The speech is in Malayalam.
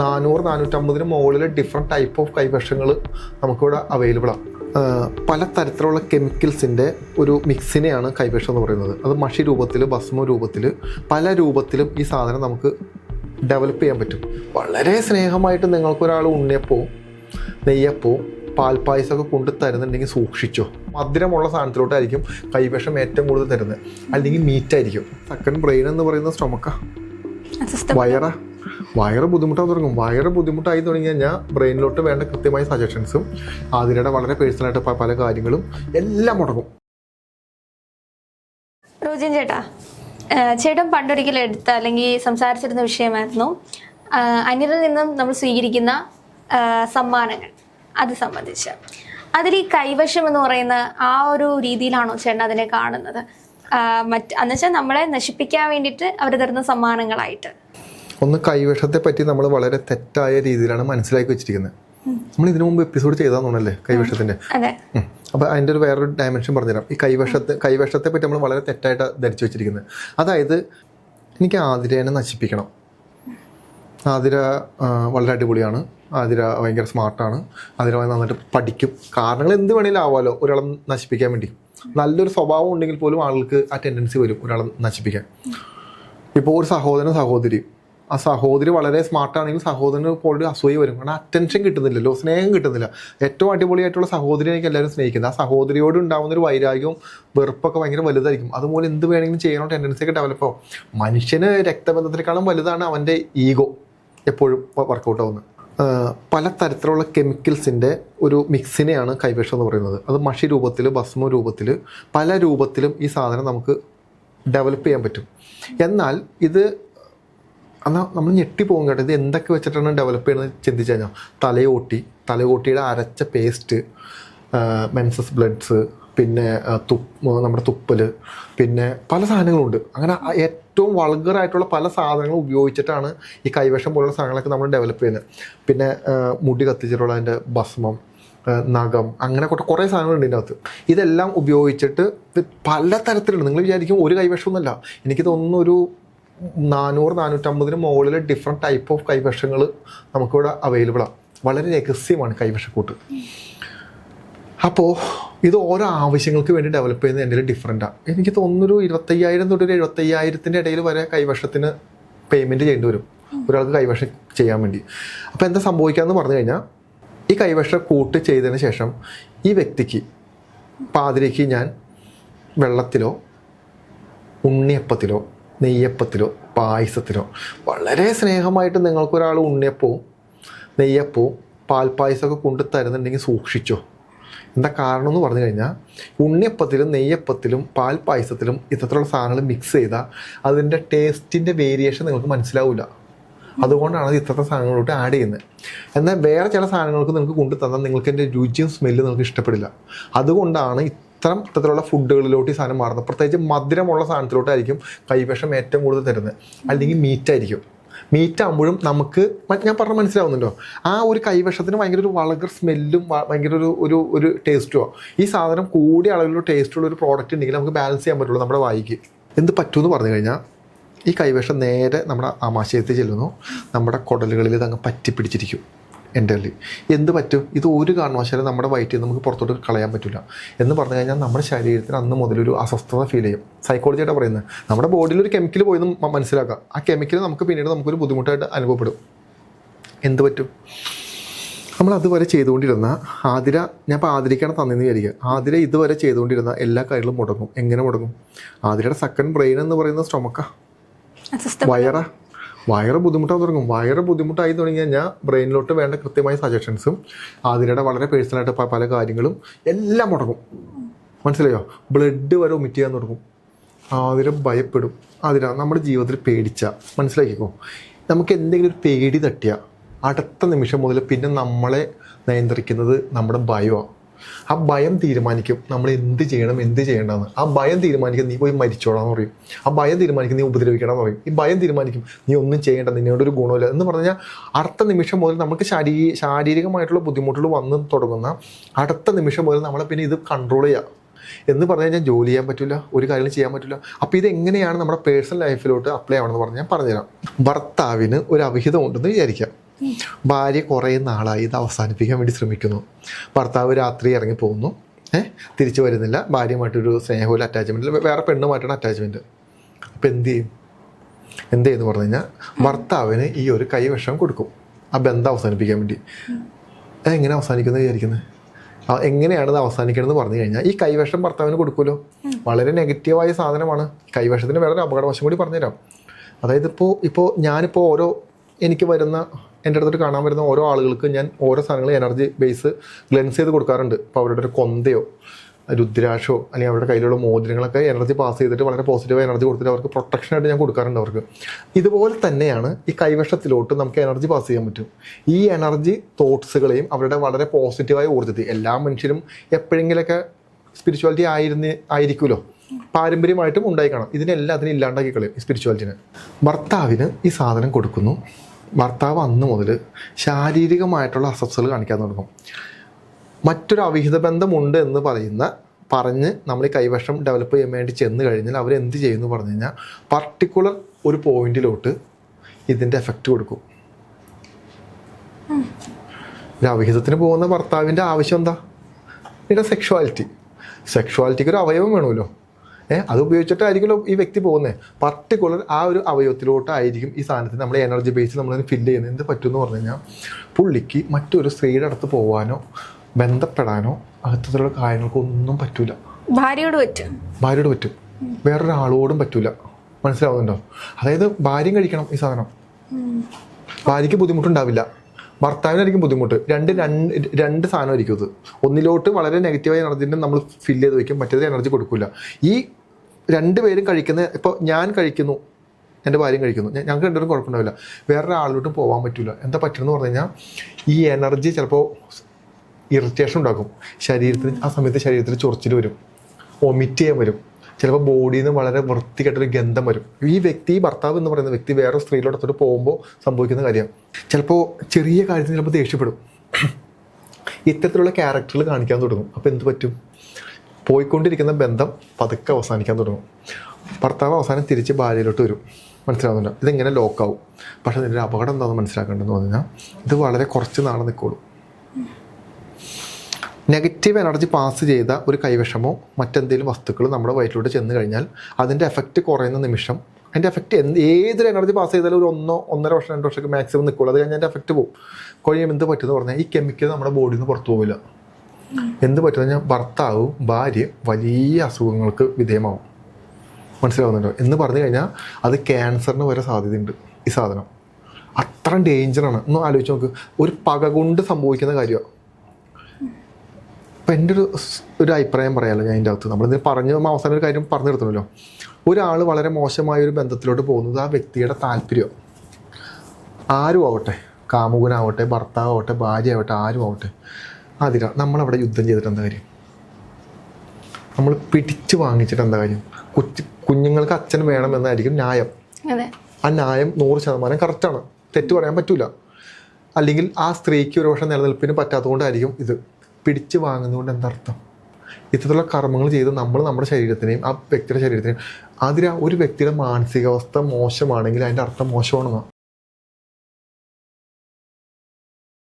നാനൂറ് നാനൂറ്റമ്പതിന് മുകളിൽ ഡിഫറെന്റ് ടൈപ്പ് ഓഫ് കൈവശങ്ങൾ നമുക്കിവിടെ അവൈലബിൾ ആണ്. പല തരത്തിലുള്ള കെമിക്കൽസിന്റെ ഒരു മിക്സിനെയാണ് കൈവശം എന്ന് പറയുന്നത്. അത് മഷി രൂപത്തിൽ ഭസ്മ രൂപത്തിൽ പല രൂപത്തിലും ഈ സാധനം നമുക്ക് ഡെവലപ്പ് ചെയ്യാൻ പറ്റും. വളരെ സ്നേഹമായിട്ട് നിങ്ങൾക്കൊരാൾ ഉണ്ണിയപ്പവും പാൽ പാൽപ്പായസമൊക്കെ കൊണ്ട് തരുന്നുണ്ടെങ്കിൽ സൂക്ഷിച്ചോ. മധുരമുള്ള സാധനത്തിലോട്ടായിരിക്കും കൈവശം ഏറ്റവും കൂടുതൽ തരുന്നത്. അല്ലെങ്കിൽ മീറ്റായിരിക്കും സെക്കൻഡ് ബ്രെയിൻ എന്ന് പറയുന്ന സ്റ്റൊമക്ക വയറ. വയറ് ബുദ്ധിമുട്ടാൻ തുടങ്ങും. വയറ് ബുദ്ധിമുട്ടായി തുടങ്ങി കഴിഞ്ഞാൽ ബ്രെയിനിലോട്ട് വേണ്ട കൃത്യമായ സജഷൻസും അതിനിടെ വളരെ പേഴ്സണലായിട്ട് പല കാര്യങ്ങളും എല്ലാം മുടങ്ങും. റോജിൻ ചേട്ടാ ചേട്ടൻ പണ്ടൊരിക്കലും എടുത്ത അല്ലെങ്കിൽ സംസാരിച്ചിരുന്ന വിഷയമായിരുന്നു അന്യരിൽ നിന്നും നമ്മൾ സ്വീകരിക്കുന്ന സമ്മാനങ്ങൾ അത് സംബന്ധിച്ച്. അതിൽ ഈ കൈവശം എന്ന് പറയുന്ന ആ ഒരു രീതിയിലാണോ ചേട്ടൻ അതിനെ കാണുന്നത്? മറ്റ് എന്നുവെച്ചാൽ നമ്മളെ നശിപ്പിക്കാൻ വേണ്ടിയിട്ട് അവർ തരുന്ന സമ്മാനങ്ങളായിട്ട്. ഒന്ന് കൈവശത്തെ പറ്റി നമ്മൾ വളരെ തെറ്റായ രീതിയിലാണ് മനസ്സിലാക്കി വെച്ചിരിക്കുന്നത്. നമ്മൾ ഇതിനു മുമ്പ് എപ്പിസോഡ് ചെയ്താന്നുണ്ടല്ലേ കൈവശത്തിന്റെ. അതെ. ഉം. അപ്പൊ അതിന്റെ ഒരു വേറൊരു ഡയമെൻഷൻ പറഞ്ഞുതരാം. ഈ കൈവശത്തെ കൈവശത്തെ പറ്റി നമ്മൾ വളരെ തെറ്റായിട്ട് ധരിച്ചു വെച്ചിരിക്കുന്നത്. അതായത് എനിക്ക് ആതിരേനെ നശിപ്പിക്കണം. ആതിര വളരെ അടിപൊളിയാണ്. ആതിര ഭയങ്കര സ്മാർട്ടാണ് ആതിര നന്നായിട്ട് പഠിക്കും. കാരണങ്ങൾ എന്ത് വേണേലും ആവാലോ ഒരാളെ നശിപ്പിക്കാൻ വേണ്ടി. നല്ലൊരു സ്വഭാവം ഉണ്ടെങ്കിൽ പോലും ആളുകൾക്ക് ആ ടെൻഡൻസി വരും ഒരാളെ നശിപ്പിക്കാൻ. ഇപ്പോൾ ഒരു സഹോദരൻ സഹോദരി ആ സഹോദരി വളരെ സ്മാർട്ടാണെങ്കിൽ സഹോദരന് ഒരു അസൂയ വരും. കാരണം അറ്റൻഷൻ കിട്ടുന്നില്ലല്ലോ സ്നേഹം കിട്ടുന്നില്ല. ഏറ്റവും അടിപൊളിയായിട്ടുള്ള സഹോദരിയായിരിക്കും എല്ലാവരും സ്നേഹിക്കുന്നത്. ആ സഹോദരിയോട് ഉണ്ടാകുന്ന ഒരു വൈരാഗ്യവും വെറുപ്പൊക്കെ ഭയങ്കര വലുതായിരിക്കും. അതുപോലെ എന്ത് വേണമെങ്കിലും ചെയ്യണോ ടെൻഡൻസി ഒക്കെ ഡെവലപ്പ് ആവും. മനുഷ്യന് രക്തബന്ധത്തിനേക്കാളും വലുതാണ് അവന്റെ ഈഗോ എപ്പോഴും വർക്കൗട്ട് ആവുന്നത്. പല തരത്തിലുള്ള കെമിക്കൽസിന്റെ ഒരു മിക്സിനെയാണ് കൈവശം എന്ന് പറയുന്നത്. അത് മഷി രൂപത്തിൽ ഭസ്മ രൂപത്തിൽ പല രൂപത്തിലും ഈ സാധനം നമുക്ക് ഡെവലപ്പ് ചെയ്യാൻ പറ്റും. എന്നാൽ ഇത് എന്നാൽ നമ്മൾ ഞെട്ടിപ്പോകും കേട്ടോ. ഇത് എന്തൊക്കെ വെച്ചിട്ടാണ് ഡെവലപ്പ് ചെയ്യുന്നത് ചിന്തിച്ചു കഴിഞ്ഞാൽ തലയോട്ടി തലയോട്ടിയുടെ അരച്ച പേസ്റ്റ് മെൻസസ് ബ്ലഡ്സ് പിന്നെ തുപ്പ് നമ്മുടെ തുപ്പൽ പിന്നെ പല സാധനങ്ങളുണ്ട്. അങ്ങനെ ഏറ്റവും വൾഗറായിട്ടുള്ള പല സാധനങ്ങളും ഉപയോഗിച്ചിട്ടാണ് ഈ കൈവശം പോലുള്ള സാധനങ്ങളൊക്കെ നമ്മൾ ഡെവലപ്പ് ചെയ്യുന്നത്. പിന്നെ മുടി കത്തിച്ചിട്ടുള്ള അതിന്റെ ഭസ്മം നഖം അങ്ങനെ കുറേ കുറേ സാധനങ്ങളുണ്ട് ഇതിനകത്ത്. ഇതെല്ലാം ഉപയോഗിച്ചിട്ട് പല തരത്തിലുണ്ട് നിങ്ങൾ വിചാരിക്കും ഒരു കൈവശമൊന്നുമല്ല എനിക്ക് തോന്നുന്നു ഒരു നാനൂറ് നാനൂറ്റമ്പതിന് മുകളിൽ ഡിഫറെന്റ് ടൈപ്പ് ഓഫ് കൈവശങ്ങൾ നമുക്കിവിടെ അവൈലബിൾ ആണ് വളരെ രഹസ്യമാണ് കൈവശക്കൂട്ട്. അപ്പോൾ ഇത് ഓരോ ആവശ്യങ്ങൾക്ക് വേണ്ടി ഡെവലപ്പ് ചെയ്യുന്നത് എന്റെ ഡിഫറെന്റാണ് എനിക്ക് തോന്നുന്നൊരു ഇരുപത്തയ്യായിരം തൊട്ട് ഒരു എഴുപത്തയ്യായിരത്തിന്റെ ഇടയിൽ വരെ കൈവശത്തിന് പേയ്മെന്റ് ചെയ്യേണ്ടി വരും. ഒരാൾക്ക് കൈവശം ചെയ്യാൻ വേണ്ടി. അപ്പോൾ എന്താ സംഭവിക്കാമെന്ന് പറഞ്ഞു കഴിഞ്ഞാൽ ഈ കൈവശ കൂട്ട് ചെയ്തതിന് ശേഷം ഈ വ്യക്തിക്ക് പാതിരയ്ക്ക് ഞാൻ വെള്ളത്തിലോ ഉണ്ണിയപ്പത്തിലോ നെയ്യപ്പത്തിലോ പായസത്തിലോ വളരെ സ്നേഹമായിട്ട് നിങ്ങൾക്കൊരാൾ ഉണ്ണിയപ്പവും നെയ്യപ്പവും പാൽപ്പായസമൊക്കെ കൊണ്ട് തരുന്നുണ്ടെങ്കിൽ സൂക്ഷിച്ചോ. എന്താ കാരണം എന്ന് പറഞ്ഞു കഴിഞ്ഞാൽ ഉണ്ണിയപ്പത്തിലും നെയ്യപ്പത്തിലും പാൽപ്പായസത്തിലും ഇത്തരത്തിലുള്ള സാധനങ്ങൾ മിക്സ് ചെയ്താൽ അതിന്റെ ടേസ്റ്റിന്റെ വേരിയേഷൻ നിങ്ങൾക്ക് മനസ്സിലാവില്ല. അതുകൊണ്ടാണ് അത് ഇത്തരത്തെ സാധനങ്ങളോട്ട് ആഡ് ചെയ്യുന്നത്. എന്നാൽ വേറെ ചില സാധനങ്ങൾക്ക് നിങ്ങൾക്ക് കൊണ്ടു തന്നാൽ നിങ്ങൾക്ക് എന്റെ രുചിയും സ്മെല്ലും നിങ്ങൾക്ക് ഇഷ്ടപ്പെടില്ല. അതുകൊണ്ടാണ് ഇത്തരം തരത്തിലുള്ള ഫുഡുകളിലോട്ട് ഈ സാധനം മാറുന്നത്. പ്രത്യേകിച്ച് മധുരമുള്ള സാധനത്തിലോട്ടായിരിക്കും കൈവശം ഏറ്റവും കൂടുതൽ തരുന്നത്. അല്ലെങ്കിൽ മീറ്റായിരിക്കും. മീറ്റ് ആകുമ്പോഴും നമുക്ക് ഞാൻ പറഞ്ഞ മനസ്സിലാവുന്നുണ്ടോ? ആ ഒരു കൈവശത്തിന് ഭയങ്കര ഒരു വളകർ സ്മെല്ലും ഭയങ്കര ഒരു ഒരു ഒരു ടേസ്റ്റോ ഈ സാധനം കൂടിയ അളവിലുള്ള ടേസ്റ്റുള്ള ഒരു പ്രോഡക്റ്റ് ഉണ്ടെങ്കിൽ നമുക്ക് ബാലൻസ് ചെയ്യാൻ പറ്റുള്ളൂ നമ്മുടെ വായിക്ക്. എന്ത് പറ്റുമെന്ന് പറഞ്ഞു കഴിഞ്ഞാൽ ഈ കൈവശം നേരെ നമ്മുടെ ആമാശയത്തിൽ ചെല്ലുന്നു. നമ്മുടെ കുടലുകളിൽ ഇത് അങ്ങ് പറ്റി പിടിച്ചിരിക്കും എന്റെ ഉള്ളിൽ എന്ത് പറ്റും? ഇത് ഒരു കാരണവശാലും നമ്മുടെ വയറ്റിൽ നമുക്ക് പുറത്തോട്ട് കളയാൻ പറ്റില്ല. എന്ന് പറഞ്ഞു കഴിഞ്ഞാൽ നമ്മുടെ ശരീരത്തിന് അന്ന് മുതലൊരു അസ്വസ്ഥത ഫീൽ ചെയ്യും. സൈക്കോളജിയായിട്ട് പറയുന്നത് നമ്മുടെ ബോഡിയിൽ ഒരു കെമിക്കൽ പോയെന്ന് മനസ്സിലാക്കാം. ആ കെമിക്കൽ നമുക്ക് പിന്നീട് നമുക്കൊരു ബുദ്ധിമുട്ടായിട്ട് അനുഭവപ്പെടും. എന്ത് പറ്റും? നമ്മൾ അതുവരെ ചെയ്തുകൊണ്ടിരുന്ന ആതിര ഞാൻ ഇപ്പോൾ ആതിരയ്ക്കാണ് തന്നെന്ന് വിചാരിക്കുക. ആതിര ഇതുവരെ ചെയ്തുകൊണ്ടിരുന്ന എല്ലാ കാര്യങ്ങളും മുടങ്ങും. എങ്ങനെ മുടങ്ങും? ആതിരയുടെ സെക്കൻഡ് ബ്രെയിൻ എന്ന് പറയുന്ന സ്റ്റൊമക്ക വയറ. വയറ് ബുദ്ധിമുട്ടാൻ തുടങ്ങും. വയറ് ബുദ്ധിമുട്ടായി തുടങ്ങി കഴിഞ്ഞാൽ ബ്രെയിനിലോട്ട് വേണ്ട കൃത്യമായ സജഷൻസും അതിനിടെ വളരെ പേഴ്സണലായിട്ട് പല കാര്യങ്ങളും എല്ലാം മുടങ്ങും. മനസ്സിലായോ? ബ്ലഡ് വരെ ഒമിറ്റ് ചെയ്യാൻ തുടങ്ങും. അതിനെ ഭയപ്പെടും. അതിനാ നമ്മുടെ ജീവിതത്തിൽ പേടിച്ച. മനസ്സിലാക്കിക്കോ? നമുക്ക് എന്തെങ്കിലും ഒരു പേടി തട്ടിയ അടുത്ത നിമിഷം മുതൽ പിന്നെ നമ്മളെ നിയന്ത്രിക്കുന്നത് നമ്മുടെ ഭയമാണ് ആ ഭയം തീരുമാനിക്കും. നമ്മൾ എന്ത് ചെയ്യണം എന്ത് ചെയ്യേണ്ടതെന്ന്. ആ ഭയം തീരുമാനിക്കും നീ പോയി മരിച്ചോളാന്ന് പറയും. ആ ഭയം തീരുമാനിക്കും നീ ഉപദ്രവിക്കണമെന്ന് പറയും. ഈ ഭയം തീരുമാനിക്കും നീ ഒന്നും ചെയ്യേണ്ട നിന്നോടൊരു ഗുണമില്ല എന്ന് പറഞ്ഞാൽ അടുത്ത നിമിഷം മുതൽ നമുക്ക് ശാരീ ശാരീരികമായിട്ടുള്ള ബുദ്ധിമുട്ടുകൾ വന്ന് തുടങ്ങുന്ന അടുത്ത നിമിഷം മുതൽ നമ്മളെ പിന്നെ ഇത് കൺട്രോൾ ചെയ്യുക എന്ന് പറഞ്ഞു കഴിഞ്ഞാൽ ജോലി ചെയ്യാൻ പറ്റില്ല ഒരു കാര്യം ചെയ്യാൻ പറ്റില്ല അപ്പോൾ ഇത് എങ്ങനെയാണ് നമ്മുടെ പേഴ്സണൽ ലൈഫിലോട്ട് അപ്ലൈ ആവണമെന്ന് പറഞ്ഞാൽ ഞാൻ പറഞ്ഞുതരാം. ഭർത്താവിന് ഒരു അവിഹിതം ഉണ്ടെന്ന് വിചാരിക്കാം. ഭാര്യ കുറേ നാളായി ഇത് അവസാനിപ്പിക്കാൻ വേണ്ടി ശ്രമിക്കുന്നു. ഭർത്താവ് രാത്രി ഇറങ്ങി പോകുന്നു ഏഹ് തിരിച്ചു വരുന്നില്ല. ഭാര്യയുമായിട്ടൊരു സ്നേഹമില്ല അറ്റാച്ച്മെന്റ് വേറെ പെണ്ണുമായിട്ടാണ് അറ്റാച്ച്മെന്റ് അപ്പോൾ എന്ത് ചെയ്യും? എന്ത് ചെയ്യുന്നു പറഞ്ഞു കഴിഞ്ഞാൽ ഭർത്താവിന് ഈ ഒരു കൈവശം കൊടുക്കും. ആ ബന്ധം അവസാനിപ്പിക്കാൻ വേണ്ടി. എങ്ങനെ അവസാനിക്കുന്നത് വിചാരിക്കുന്നത് ആ എങ്ങനെയാണ് ഇത് അവസാനിക്കണമെന്ന് പറഞ്ഞു കഴിഞ്ഞാൽ ഈ കൈവശം ഭർത്താവിന് കൊടുക്കുമല്ലോ. വളരെ നെഗറ്റീവായ സാധനമാണ്. കൈവശത്തിന് വേറെ അപകടവശം കൂടി പറഞ്ഞുതരാം. അതായത് ഇപ്പോൾ ഇപ്പോൾ ഞാനിപ്പോൾ ഓരോ എനിക്ക് വരുന്ന എന്റെ അടുത്തോട്ട് കാണാൻ വരുന്ന ഓരോ ആളുകൾക്ക് ഞാൻ ഓരോ സാധനങ്ങൾ എനർജി ബേസ് ഗ്ലെൻസ് ചെയ്ത് കൊടുക്കാറുണ്ട്. അപ്പോൾ അവരുടെ ഒരു കൊന്തയോ രുദ്രാക്ഷോ അല്ലെങ്കിൽ അവരുടെ കയ്യിലുള്ള മോതിരങ്ങളൊക്കെ എനർജി പാസ് ചെയ്തിട്ട് വളരെ പോസിറ്റീവ് എനർജി കൊടുത്തിട്ട് അവർക്ക് പ്രൊട്ടക്ഷനായിട്ട് ഞാൻ കൊടുക്കാറുണ്ട് അവർക്ക്. ഇതുപോലെ തന്നെയാണ് ഈ കൈവശത്തിലോട്ട് നമുക്ക് എനർജി പാസ് ചെയ്യാൻ പറ്റും. ഈ എനർജി തോട്ട്സുകളെയും അവരുടെ വളരെ പോസിറ്റീവായ ഊർജത്തെ എല്ലാ മനുഷ്യരും എപ്പോഴെങ്കിലൊക്കെ സ്പിരിച്വാലിറ്റി ആയിരുന്ന ആയിരിക്കുമല്ലോ? പാരമ്പര്യമായിട്ടും ഉണ്ടായി ഇതിനെല്ലാം അതിനെ ഇല്ലാണ്ടാക്കി കളയും സ്പിരിച്വാലിറ്റിനെ ഭർത്താവിന് ഈ സാധനം കൊടുക്കുന്നു. ഭർത്താവ് അന്ന് മുതൽ ശാരീരികമായിട്ടുള്ള അസ്വസ്ഥകൾ കാണിക്കാൻ തുടങ്ങും. മറ്റൊരു അവിഹിത ബന്ധമുണ്ട് എന്ന് പറയുന്ന പറഞ്ഞ് നമ്മൾ ഈ കൈവശം ഡെവലപ്പ് ചെയ്യാൻ വേണ്ടി ചെന്ന് കഴിഞ്ഞാൽ അവർ എന്ത് ചെയ്യുമെന്ന് പറഞ്ഞു കഴിഞ്ഞാൽ പർട്ടിക്കുലർ ഒരു പോയിന്റിലോട്ട് ഇതിന്റെ എഫക്റ്റ് കൊടുക്കും. അവിഹിതത്തിന് പോകുന്ന ഭർത്താവിന്റെ ആവശ്യം എന്താ? ഇവിടെ സെക്ഷുവാലിറ്റി സെക്ഷുവാലിറ്റിക്ക് ഒരു അവയവം വേണമല്ലോ. ഏഹ് അത് ഉപയോഗിച്ചിട്ടായിരിക്കുമല്ലോ ഈ വ്യക്തി പോകുന്നത് പർട്ടിക്കുലർ ആ ഒരു അവയവത്തിലോട്ടായിരിക്കും ഈ സാധനത്തിന് നമ്മൾ എനർജി ബേസ് നമ്മൾ ഫില്ല് ചെയ്യുന്നത്. എന്ത് പറ്റുമെന്ന് പറഞ്ഞു കഴിഞ്ഞാൽ പുള്ളിക്ക് മറ്റൊരു സ്ത്രീയുടെ അടുത്ത് പോകാനോ ബന്ധപ്പെടാനോ അത്തരത്തിലുള്ള കാര്യങ്ങൾക്കൊന്നും പറ്റൂല. ഭാര്യയോട് പറ്റും. ഭാര്യയോട് പറ്റും. വേറൊരാളോടും പറ്റൂല. മനസ്സിലാവുന്നുണ്ടോ? അതായത് ഭാര്യയും കഴിക്കണം ഈ സാധനം. ഭാര്യയ്ക്ക് ബുദ്ധിമുട്ടുണ്ടാവില്ല. ഭർത്താവിനായിരിക്കും ബുദ്ധിമുട്ട്. രണ്ട് രണ്ട് രണ്ട് സാധനമായിരിക്കും ഇത്. ഒന്നിലോട്ട് വളരെ നെഗറ്റീവായ എനർജിന്റെ നമ്മൾ ഫില്ല് ചെയ്ത് വയ്ക്കും മറ്റേത് എനർജി കൊടുക്കില്ല ഈ രണ്ട് പേരും കഴിക്കുന്ന ഇപ്പോൾ ഞാൻ കഴിക്കുന്നു എന്റെ ഭാര്യയും കഴിക്കുന്നു. ഞങ്ങൾക്ക് രണ്ടുപേരും കുഴപ്പമുണ്ടാവില്ല. വേറെ ഒരാളിലോട്ടും പോകാൻ പറ്റില്ല എന്താ പറ്റുന്നത് പറഞ്ഞു കഴിഞ്ഞാൽ ഈ എനർജി ചിലപ്പോൾ ഇറിറ്റേഷൻ ഉണ്ടാക്കും. ശരീരത്തിന് ആ സമയത്ത് ശരീരത്തിൽ ചൊറിച്ചിൽ വരും. വൊമിറ്റ് ചെയ്യാൻ വരും. ചിലപ്പോൾ ബോഡിയിൽ നിന്ന് വളരെ വൃത്തികെട്ടൊരു ഗന്ധം വരും. ഈ വ്യക്തി ഭർത്താവ് എന്ന് പറയുന്ന വ്യക്തി വേറെ സ്ത്രീയിലോടത്തോട്ട് പോകുമ്പോൾ സംഭവിക്കുന്ന കാര്യം. ചിലപ്പോൾ ചെറിയ കാര്യത്തിന് ചിലപ്പോൾ ദേഷ്യപ്പെടും. ഇത്തരത്തിലുള്ള ക്യാരക്ടറുകൾ കാണിക്കാൻ തുടങ്ങും. അപ്പോൾ എന്ത് പറ്റും? പോയിക്കൊണ്ടിരിക്കുന്ന ബന്ധം പതുക്കെ അവസാനിക്കാൻ തുടങ്ങും. ഭർത്താവ് അവസാനം തിരിച്ച് ഭാര്യയിലോട്ട് വരും. മനസ്സിലാവുന്നുണ്ട്? ഇതിങ്ങനെ ലോക്കാവും? പക്ഷെ ഇതിന്റെ അപകടം എന്താണെന്ന് മനസ്സിലാക്കേണ്ടതെന്ന് പറഞ്ഞു കഴിഞ്ഞാൽ ഇത് വളരെ കുറച്ച് നാളെ നിൽക്കുള്ളൂ. നെഗറ്റീവ് എനർജി പാസ് ചെയ്ത ഒരു കൈവശമോ മറ്റെന്തെങ്കിലും വസ്തുക്കൾ നമ്മുടെ വയറ്റിലോട്ട് ചെന്ന് കഴിഞ്ഞാൽ അതിന്റെ എഫക്റ്റ് കുറയുന്ന നിമിഷം അതിന്റെ എഫക്റ്റ് എന്ത് ഏതൊരു എനർജി പാസ് ചെയ്താലും ഒരു ഒന്നോ ഒന്നര വർഷം രണ്ട് വർഷമൊക്കെ മാക്സിമം നിൽക്കുള്ളൂ. അത് കഴിഞ്ഞാൽ അതിന്റെ എഫക്റ്റ് പോകും. കഴിയുമ്പോൾ എന്ത് പറ്റുമെന്ന് പറഞ്ഞാൽ ഈ കെമിക്കൽ നമ്മുടെ ബോഡിയിൽ നിന്ന് പുറത്തു പോവില്ല. എന്ത് പറ്റുമെന്ന് ഭർത്താവും ഭാര്യ വലിയ അസുഖങ്ങൾക്ക് വിധേയമാവും. മനസ്സിലാവുന്നുണ്ടോ? എന്ന് പറഞ്ഞു കഴിഞ്ഞാൽ അത് ക്യാൻസറിന് വരെ സാധ്യതയുണ്ട് ഈ സാധനം. അത്ര ഡേഞ്ചറാണ് ഒന്ന് ആലോചിച്ച് നോക്ക്. ഒരു പക കൊണ്ട് സംഭവിക്കുന്ന കാര്യമാണ് അപ്പം എന്റെ ഒരു ഒരു അഭിപ്രായം പറയാമല്ലോ ഞാൻ അതിന്റെ അകത്ത്. നമ്മൾ പറഞ്ഞു അവസാനം ഒരു കാര്യം പറഞ്ഞു നിർത്തണമല്ലോ ഒരാൾ വളരെ മോശമായ ഒരു ബന്ധത്തിലോട്ട് പോകുന്നത് ആ വ്യക്തിയുടെ താല്പര്യം ആരും ആവട്ടെ കാമുകനാവട്ടെ ഭർത്താവട്ടെ ഭാര്യ ആവട്ടെ ആരും ആവട്ടെ അതിര നമ്മളവിടെ യുദ്ധം ചെയ്തിട്ട് എന്താ കാര്യം? നമ്മൾ പിടിച്ചു വാങ്ങിച്ചിട്ട് എന്താ കാര്യം? കൊച്ചു കുഞ്ഞുങ്ങൾക്ക് അച്ഛൻ വേണമെന്നായിരിക്കും ന്യായം. ആ ന്യായം നൂറ് ശതമാനം കറക്റ്റാണ്. തെറ്റ് പറയാൻ പറ്റൂല. അല്ലെങ്കിൽ ആ സ്ത്രീക്ക് ഒരു പക്ഷേ നിലനിൽപ്പിന് പറ്റാത്തതുകൊണ്ടായിരിക്കും ഇത്. പിടിച്ചു വാങ്ങുന്നതുകൊണ്ട് എന്തർത്ഥം ഇത്തരത്തിലുള്ള കർമ്മങ്ങൾ ചെയ്ത് നമ്മൾ നമ്മുടെ ശരീരത്തിനെയും ആ വ്യക്തിയുടെ ശരീരത്തിനെയും അതിൽ ഒരു വ്യക്തിയുടെ മാനസികാവസ്ഥ മോശമാണെങ്കിൽ അതിന്റെ അർത്ഥം മോശമാണെന്നാണ്